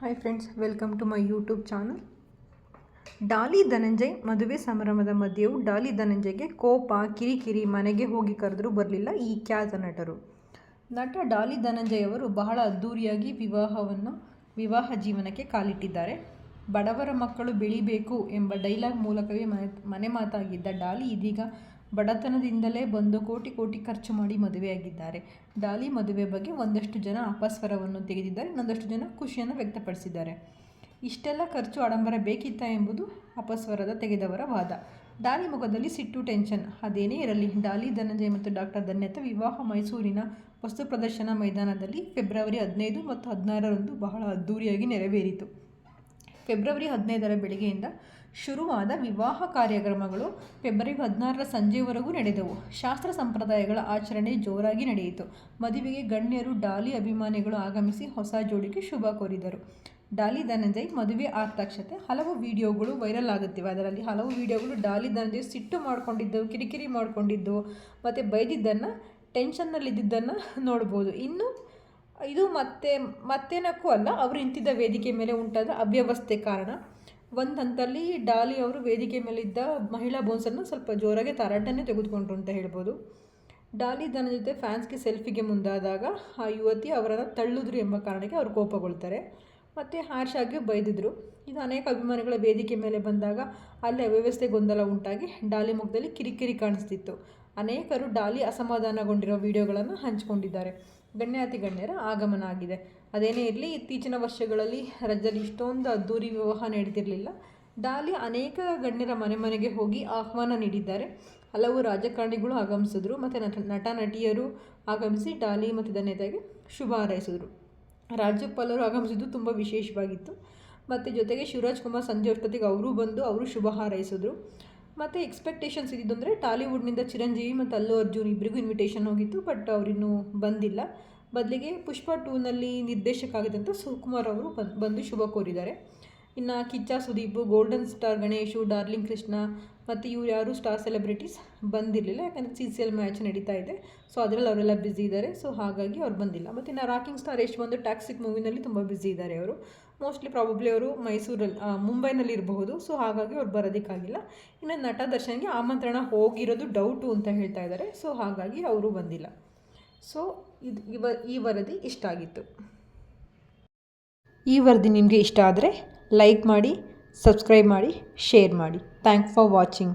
Hi friends welcome to my YouTube channel Daali Dhananjay ಮದುವೆ ಸಂಭ್ರಮದ ಮಧ್ಯೆಯೂ ಡಾಲಿ ಧನಂಜಯ್ಗೆ ಕೋಪ, ಕಿರಿಕಿರಿ, ಮನೆಗೆ ಹೋಗಿ ಕರೆದರೂ ಬರಲಿಲ್ಲ ಈ ಖ್ಯಾತ ನಟರು. ನಟ ಡಾಲಿ ಧನಂಜಯ್ ಅವರು ಬಹಳ ಅದ್ಧೂರಿಯಾಗಿ ವಿವಾಹವನ್ನು, ವಿವಾಹ ಜೀವನಕ್ಕೆ ಕಾಲಿಟ್ಟಿದ್ದಾರೆ. ಬಡವರ ಮಕ್ಕಳು ಬೆಳಿಬೇಕು ಎಂಬ ಡೈಲಾಗ್ ಮೂಲಕವೇ ಮನೆ ಮನೆ ಮಾತಾಗಿದ್ದ ಡಾಲಿ ಇದೀಗ ಬಡತನದಿಂದಲೇ ಬಂದು ಕೋಟಿ ಕೋಟಿ ಖರ್ಚು ಮಾಡಿ ಮದುವೆಯಾಗಿದ್ದಾರೆ. ಡಾಲಿ ಮದುವೆ ಬಗ್ಗೆ ಒಂದಷ್ಟು ಜನ ಅಪಸ್ವರವನ್ನು ತೆಗೆದಿದ್ದಾರೆ, ಇನ್ನೊಂದಷ್ಟು ಜನ ಖುಷಿಯನ್ನು ವ್ಯಕ್ತಪಡಿಸಿದ್ದಾರೆ. ಇಷ್ಟೆಲ್ಲ ಖರ್ಚು ಆಡಂಬರ ಬೇಕಿತ್ತ ಎಂಬುದು ಅಪಸ್ವರದ ತೆಗೆದವರ ವಾದ. ಡಾಲಿ ಮುಖದಲ್ಲಿ ಸಿಟ್ಟು, ಟೆನ್ಷನ್. ಅದೇನೇ ಇರಲಿ, ಡಾಲಿ ಧನಂಜಯ ಮತ್ತು ಡಾಕ್ಟರ್ ಧನ್ಯತ ವಿವಾಹ ಮೈಸೂರಿನ ವಸ್ತು ಪ್ರದರ್ಶನ ಮೈದಾನದಲ್ಲಿ ಫೆಬ್ರವರಿ ಹದಿನೈದು ಮತ್ತು ಹದಿನಾರರಂದು ಬಹಳ ಅದ್ಧೂರಿಯಾಗಿ ನೆರವೇರಿತು. ಫೆಬ್ರವರಿ ಹದಿನೈದರ ಬೆಳಗ್ಗೆಯಿಂದ ಶುರುವಾದ ವಿವಾಹ ಕಾರ್ಯಕ್ರಮಗಳು ಫೆಬ್ರವರಿ ಹದಿನಾರರ ಸಂಜೆವರೆಗೂ ನಡೆದವು. ಶಾಸ್ತ್ರ ಸಂಪ್ರದಾಯಗಳ ಆಚರಣೆ ಜೋರಾಗಿ ನಡೆಯಿತು. ಮದುವೆಗೆ ಗಣ್ಯರು ಡಾಲಿ ಅಭಿಮಾನಿಗಳು ಆಗಮಿಸಿ ಹೊಸ ಜೋಡಿಗೆ ಶುಭ ಕೋರಿದರು. ಡಾಲಿ ಧನಂಜಯ್ ಮದುವೆ ತಕ್ಷಣ ಹಲವು ವಿಡಿಯೋಗಳು ವೈರಲ್ ಆಗುತ್ತಿವೆ. ಅದರಲ್ಲಿ ಹಲವು ವಿಡಿಯೋಗಳು ಡಾಲಿ ಧನಂಜಯ್ ಸಿಟ್ಟು ಮಾಡಿಕೊಂಡಿದ್ದವು, ಕಿರಿಕಿರಿ ಮಾಡಿಕೊಂಡಿದ್ದವು, ಮತ್ತು ಬೈದಿದ್ದನ್ನು, ಟೆನ್ಷನ್ನಲ್ಲಿದ್ದಿದ್ದನ್ನು ನೋಡ್ಬೋದು. ಇನ್ನು ಇದು ಮತ್ತೆ, ಮತ್ತೇನಕ್ಕೂ ಅಲ್ಲ, ಅವರು ನಿಂತಿದ್ದ ವೇದಿಕೆ ಮೇಲೆ ಉಂಟಾದ ಅವ್ಯವಸ್ಥೆ ಕಾರಣ. ಒಂದು ಹಂತಲ್ಲಿ ಡಾಲಿ ಅವರು ವೇದಿಕೆ ಮೇಲಿದ್ದ ಮಹಿಳಾ ಬೋನ್ಸನ್ನು ಸ್ವಲ್ಪ ಜೋರಾಗಿ ತರಾಟನೆ ತೆಗೆದುಕೊಂಡ್ರು ಅಂತ ಹೇಳ್ಬೋದು. ಡಾಲಿ ತನ್ನ ಜೊತೆ ಫ್ಯಾನ್ಸ್ಗೆ ಸೆಲ್ಫಿಗೆ ಮುಂದಾದಾಗ, ಆ ಯುವತಿ ಅವರನ್ನು ತಳ್ಳಿದ್ರು ಎಂಬ ಕಾರಣಕ್ಕೆ ಅವರು ಕೋಪಗೊಳ್ತಾರೆ. ಮತ್ತು ಹಾರ್ಷಾಗಿ ಬೈದಿದ್ರು. ಇದು ಅನೇಕ ಅಭಿಮಾನಿಗಳ ವೇದಿಕೆ ಮೇಲೆ ಬಂದಾಗ ಅಲ್ಲಿ ಅವ್ಯವಸ್ಥೆ ಗೊಂದಲ ಉಂಟಾಗಿ ಡಾಲಿ ಮುಖದಲ್ಲಿ ಕಿರಿಕಿರಿ ಕಾಣಿಸ್ತಿತ್ತು. ಅನೇಕರು ಡಾಲಿ ಅಸಮಾಧಾನಗೊಂಡಿರೋ ವಿಡಿಯೋಗಳನ್ನು ಹಂಚಿಕೊಂಡಿದ್ದಾರೆ. ಗಣ್ಯಾತಿ ಗಣ್ಯರ ಆಗಮನ ಆಗಿದೆ. ಅದೇನೇ ಇರಲಿ, ಇತ್ತೀಚಿನ ವರ್ಷಗಳಲ್ಲಿ ರಾಜ್ಯದಲ್ಲಿ ಇಷ್ಟೊಂದು ಅದ್ದೂರಿ ವಿವಾಹ ನಡೆದಿರಲಿಲ್ಲ. ಡಾಲಿ ಅನೇಕ ಗಣ್ಯರ ಮನೆ ಮನೆಗೆ ಹೋಗಿ ಆಹ್ವಾನ ನೀಡಿದ್ದಾರೆ. ಹಲವು ರಾಜಕಾರಣಿಗಳು ಆಗಮಿಸಿದ್ರು, ಮತ್ತು ನಟ ನಟ ನಟಿಯರು ಆಗಮಿಸಿ ಡಾಲಿ ಮತ್ತು ಧನ್ಯತೆಗೆ ಶುಭ ಹಾರೈಸಿದ್ರು. ರಾಜ್ಯಪಾಲರು ಆಗಮಿಸಿದ್ದು ತುಂಬ ವಿಶೇಷವಾಗಿತ್ತು. ಮತ್ತು ಜೊತೆಗೆ ಶಿವರಾಜ್ ಕುಮಾರ್ ಸಂಜೆ ಅಷ್ಟೊತ್ತಿಗೆ ಅವರು ಬಂದು ಅವರು ಶುಭ ಹಾರೈಸಿದ್ರು. ಮತ್ತು ಎಕ್ಸ್ಪೆಕ್ಟೇಷನ್ಸ್ ಇದ್ದಿದ್ದು ಅಂದರೆ ಟಾಲಿವುಡ್ನಿಂದ ಚಿರಂಜೀವಿ ಮತ್ತು ಅಲ್ಲು ಅರ್ಜುನ್ ಇಬ್ಬರಿಗೂ ಇನ್ವಿಟೇಷನ್ ಹೋಗಿತ್ತು ಬಟ್ ಅವರಿನ್ನೂ ಬಂದಿಲ್ಲ. ಬದಲಿಗೆ ಪುಷ್ಪ ಟೂನಲ್ಲಿ ನಿರ್ದೇಶಕ ಆಗಿದ್ದಂಥ ಸುಕುಮಾರ್ ಅವರು ಬಂದು ಶುಭ ಕೋರಿದ್ದಾರೆ. ಇನ್ನು Kichcha, Sudeep, golden star Ganesh, darling Krishna ಮತ್ತು ಇವ್ರು ಯಾರು ಸ್ಟಾರ್ ಸೆಲೆಬ್ರಿಟೀಸ್ ಬಂದಿರಲಿಲ್ಲ. ಯಾಕಂದರೆ ಸಿ ಸಿ ಎಲ್ ಮ್ಯಾಚ್ ನಡೀತಾ ಇದೆ. ಸೊ ಅದರಲ್ಲಿ ಅವರೆಲ್ಲ ಬ್ಯುಸಿ ಇದ್ದಾರೆ. ಸೊ ಹಾಗಾಗಿ ಅವ್ರು ಬಂದಿಲ್ಲ. ಮತ್ತು ಇನ್ನು ರಾಕಿಂಗ್ ಸ್ಟಾರ್ ಎಷ್ಟು ಬಂದು ಟ್ಯಾಕ್ಸಿಕ್ ಮೂವಿನಲ್ಲಿ ತುಂಬ ಬ್ಯುಸಿ ಇದ್ದಾರೆ ಅವರು. ಮೋಸ್ಟ್ಲಿ ಪ್ರಾಬಬ್ಲಿ ಅವರು ಮೈಸೂರಲ್ಲಿ ಮುಂಬೈನಲ್ಲಿ ಇರಬಹುದು. ಸೊ ಹಾಗಾಗಿ ಅವ್ರು ಬರೋದಕ್ಕಾಗಿಲ್ಲ. ಇನ್ನು ನಟ ದರ್ಶನ್ಗೆ ಆಮಂತ್ರಣ ಹೋಗಿರೋದು ಡೌಟು ಅಂತ ಹೇಳ್ತಾ ಇದ್ದಾರೆ. ಸೊ ಹಾಗಾಗಿ ಅವರು ಬಂದಿಲ್ಲ. ಸೊ ಇದು ಈ ವರದಿ ಇಷ್ಟ ಆಗಿತ್ತು. ಈ ವರದಿ ನಿಮಗೆ ಇಷ್ಟ ಆದರೆ ಲೈಕ್ ಮಾಡಿ ಸಬ್ಸ್ಕ್ರೈಬ್ ಮಾಡಿ ಶೇರ್ ಮಾಡಿ. Thank for watching